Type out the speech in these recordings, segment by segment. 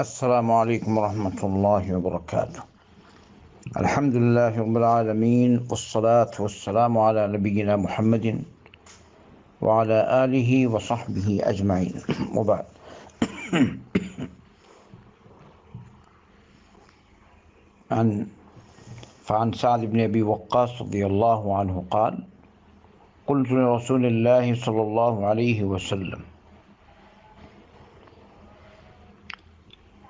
السلام عليكم ورحمة الله وبركاته. الحمد لله رب العالمين والصلاة والسلام على نبينا محمد وعلى آله وصحبه أجمعين. وبعد. عن فعن سعد بن أبي وقاص رضي الله عنه قال قلت لرسول الله صلى الله عليه وسلم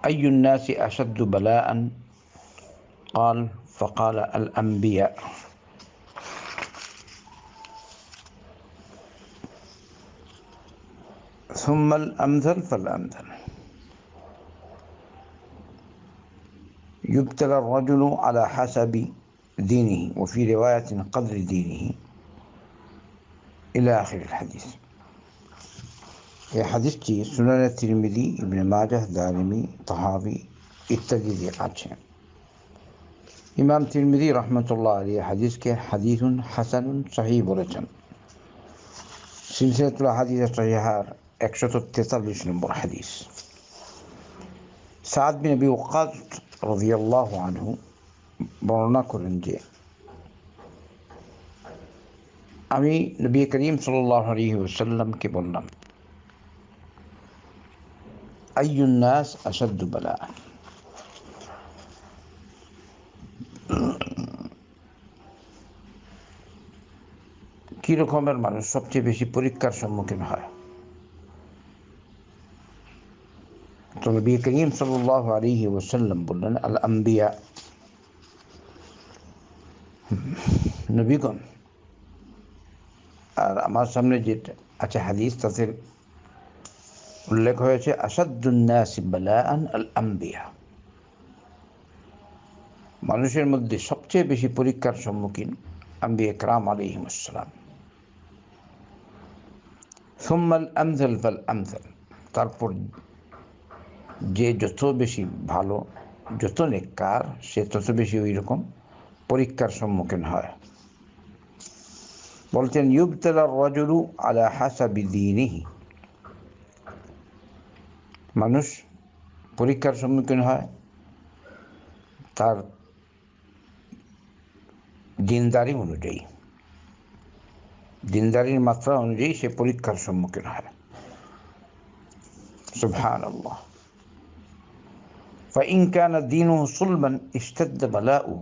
أي الناس أشد بلاء؟ قال فقال الأنبياء. ثم الأمثل فالأمثل. يبتلى الرجل على حسب دينه وفي رواية قدر دينه. إلى آخر الحديث. এই হাদিসটি সুনানে তিরমিদি ইবনে মাজাহ দারিমি তাহাবি ইত্যাদি দিয়ে আছে ইমাম তিরমিদি রহমতুল্লাহ আলী হাদিসকে হাদিসুন হাসানুন সাহি বলেছেন সিলসিলাতুল হাদিস সহিহার একশত তেতাল্লিশ নম্বর হাদিস সাদ বিন নবী ওকাজ রদিয়াল্লাহ আনহু বর্ণনা করেন যে আমি নবী করিম সাল্লাহ আলী ওসাল্লামকে বললাম أي الناس أشد بلاء কি রকমের মানুষ সবচেয়ে বেশি পরীক্ষার সম্মুখীন হয় তো নবী করিম সাল্লাহ আলিহি ওসাল্লাম বললেন আল আম্বিয়া নবীগণ আর আমার সামনে যে আছে হাদিস তাতে উল্লেখ হয়েছে আসাদুন্নাসি বালাআন আল আম্বিয়া মানুষের মধ্যে সবচেয়ে বেশি পরীক্ষার সম্মুখীন আম্বিয়া ক্রাম আলিহিম আসসালাম সোম্মাল আমজল ফাল আমজল তারপর যে যত বেশি ভালো, যত নেককার, সে তত বেশি ওই রকম পরীক্ষার সম্মুখীন হয়। বলছেন, ইউবতলা রজরু আলা হাসাবি দিনিহি মানুষ পরীক্ষার সম্মুখীন হয় তার দিনদারি অনুযায়ী দিনদারির মাত্রা অনুযায়ী সে পরীক্ষার সম্মুখীন হয় সুবহান আল্লাহ فإن كان دينه صلبا اشتد بلاؤه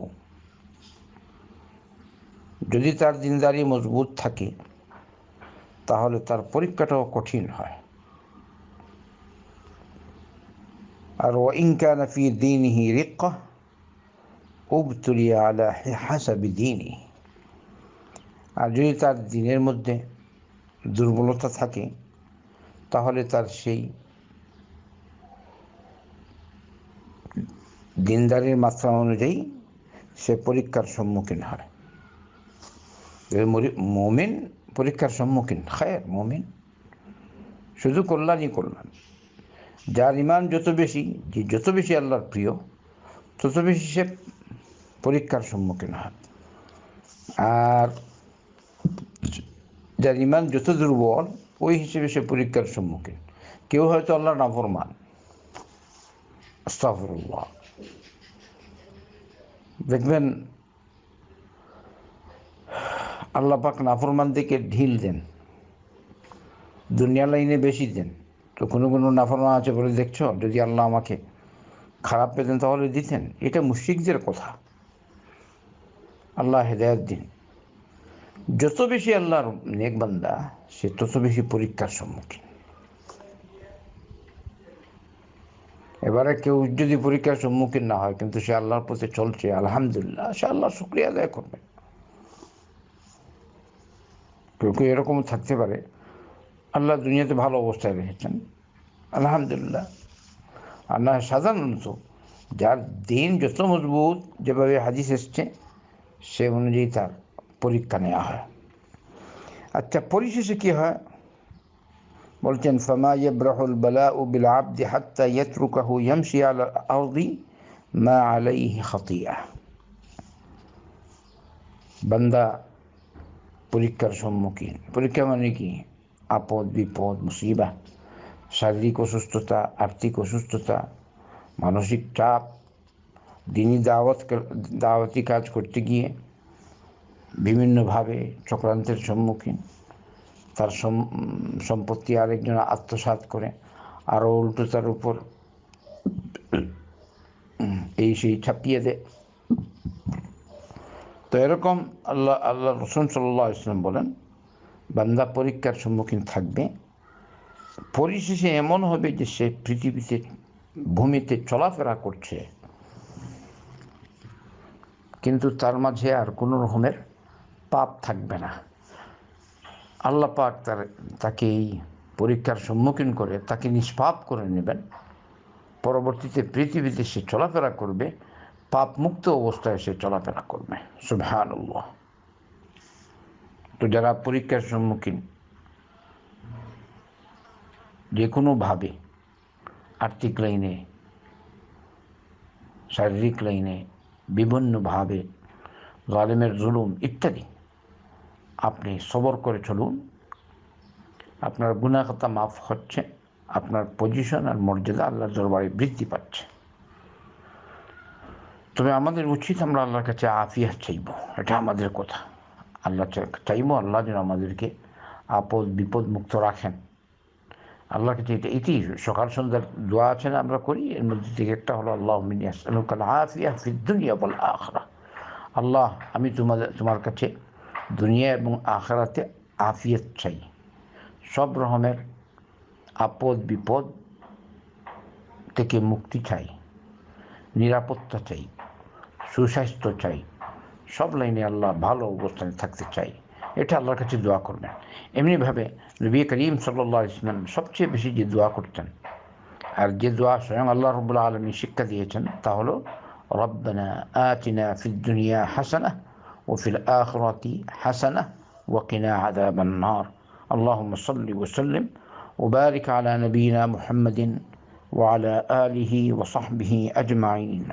যদি তার দিনদারি মজবুত থাকে তাহলে তার পরীক্ষাটাও কঠিন হয় আর ওয়াইন কান ফি দিনিহি রিক্কা উবতুলি আলা হাসাবি দিনি। আর যদি তার দিনের মধ্যে দুর্বলতা থাকে, তাহলে তার সেই দিনদারির মাত্রা অনুযায়ী সে পরীক্ষার সম্মুখীন হয়। মমিন পরীক্ষার সম্মুখীন, খায়ের মমিন। শুধু কল্যাণই কল্যাণ। যার ইমান যত বেশি, যে যত বেশি আল্লাহর প্রিয়, তত বেশি সে পরীক্ষার সম্মুখীন হয়। আর যার ইমান যত দুর্বল, ওই হিসেবে সে পরীক্ষার সম্মুখীন। কেউ হয়তো আল্লাহ নাফরমান। আস্তাফরুল্লাহ দেখবেন, আল্লাহ পাক নাফরমানদেরকে ঢিল দেন। দুনিয়া লাইনে বেশি দেন। তো কোনো কোনো নাফরমান আছে বলে দেখছ? যদি আল্লাহ আমাকে খারাপ পেতেন তাহলে দিতেন। এটা মুশিকদের কথা। আল্লাহ হেদায়ত দিন। যত বেশি আল্লাহর নেকবান্দা সে তত বেশি পরীক্ষার সম্মুখীন। এবারে কেউ যদি পরীক্ষার সম্মুখীন না হয়, কিন্তু সে আল্লাহর পথে চলছে, আলহামদুলিল্লাহ, সে আল্লাহ শুক্রিয়া আদায় করবে। কেউ কেউ এরকম থাকতে পারে। আল্লাহ দুনিয়াতে ভালো অবস্থায় রেখেছেন। আলহামদুলিল্লাহ। আর না সাধারণত যার দিন যত মজবুত যেভাবে হাদিস এসছে, সে অনুযায়ী তার পরীক্ষা নেওয়া হয়। আচ্ছা পরিশেষে কী হয়? বলছেন, ফামা ইব্রাহুল বালা উ বিল আব্দি হাত্তা ইয়াতরুকাহু ইয়ামশি আলা আরদি মা আলাইহি খাতিয়া. বান্দা পরীক্ষার সম্মুখীন। পরীক্ষা মানে কি? আপদ বিপদ মুসিবা শারীরিক অসুস্থতা আর্থিক অসুস্থতা মানসিক চাপ দিনই দাওয়াত দাওয়াতি কাজ করতে গিয়ে বিভিন্নভাবে চক্রান্তের সম্মুখীন তার সম্পত্তি আরেকজন আত্মসাত করে আরও উল্টো তার উপর এই সেই ছাপিয়ে দেয় তো এরকম আল্লাহ আল্লাহ রসুন সাল্লাহ ইসলাম বলেন বান্দা পরীক্ষার সম্মুখীন থাকবে। পরিশেষে এমন হবে যে সে পৃথিবীতে, ভূমিতে চলাফেরা করছে। কিন্তু তার মাঝে আর কোনো রকমের পাপ থাকবে না। আল্লাহ পাক তার, তাকে এই পরীক্ষার সম্মুখীন করে, তাকে নিষ্পাপ করে নেবেন। পরবর্তীতে পৃথিবীতে সে চলাফেরা করবে পাপ মুক্ত অবস্থায় সে চলাফেরা করবে। সুভান তো যারা পরীক্ষার সম্মুখীন যে কোনোভাবে আর্থিক লাইনে, শারীরিক লাইনে বিভিন্নভাবে জালেমের জুলুম ইত্যাদি, আপনি সবর করে চলুন। আপনার গুণাকতা মাফ হচ্ছে, আপনার পজিশন আর মর্যাদা আল্লাহর দরবারে বৃদ্ধি পাচ্ছে। তবে আমাদের উচিত আমরা আল্লাহর কাছে আফিয়া চাইব, এটা আমাদের কথা। আল্লাহ চাইব আল্লাহ যেন আমাদেরকে আপদ, বিপদ মুক্ত রাখেন। আল্লাহ কাছে এটা, এটি সকাল সন্ধ্যার দোয়া আছে না আমরা করি, এর মধ্যে থেকে একটা হলো আল্লাহ বল আখরা আল্লাহ, আমি তোমাদের তোমার কাছে দুনিয়া এবং আখরাতে আফিয়ত চাই। সব রকমের আপদ, বিপদ থেকে মুক্তি চাই। নিরাপত্তা চাই। সুস্বাস্থ্য চাই। সব লাইনে আল্লাহ ভালো অবস্থানে থাকতে চাই এটা আল্লাহর কাছে দোয়া করবেন এমনিভাবে নবী করিম সাল্লা ইসলাম সবচেয়ে বেশি যে দোয়া করতেন আর যে দোয়া স্বয়ং আল্লাহ রবুল্লা আলমী শিক্ষা দিয়েছেন তা হলো রব্বানা আতিনা ফিদ্দুনিয়া হাসানা وفي الآخرة حسنة وقنا عذاب النار اللهم صل وسلم وبارك على نبينا محمد وعلى آله وصحبه أجمعين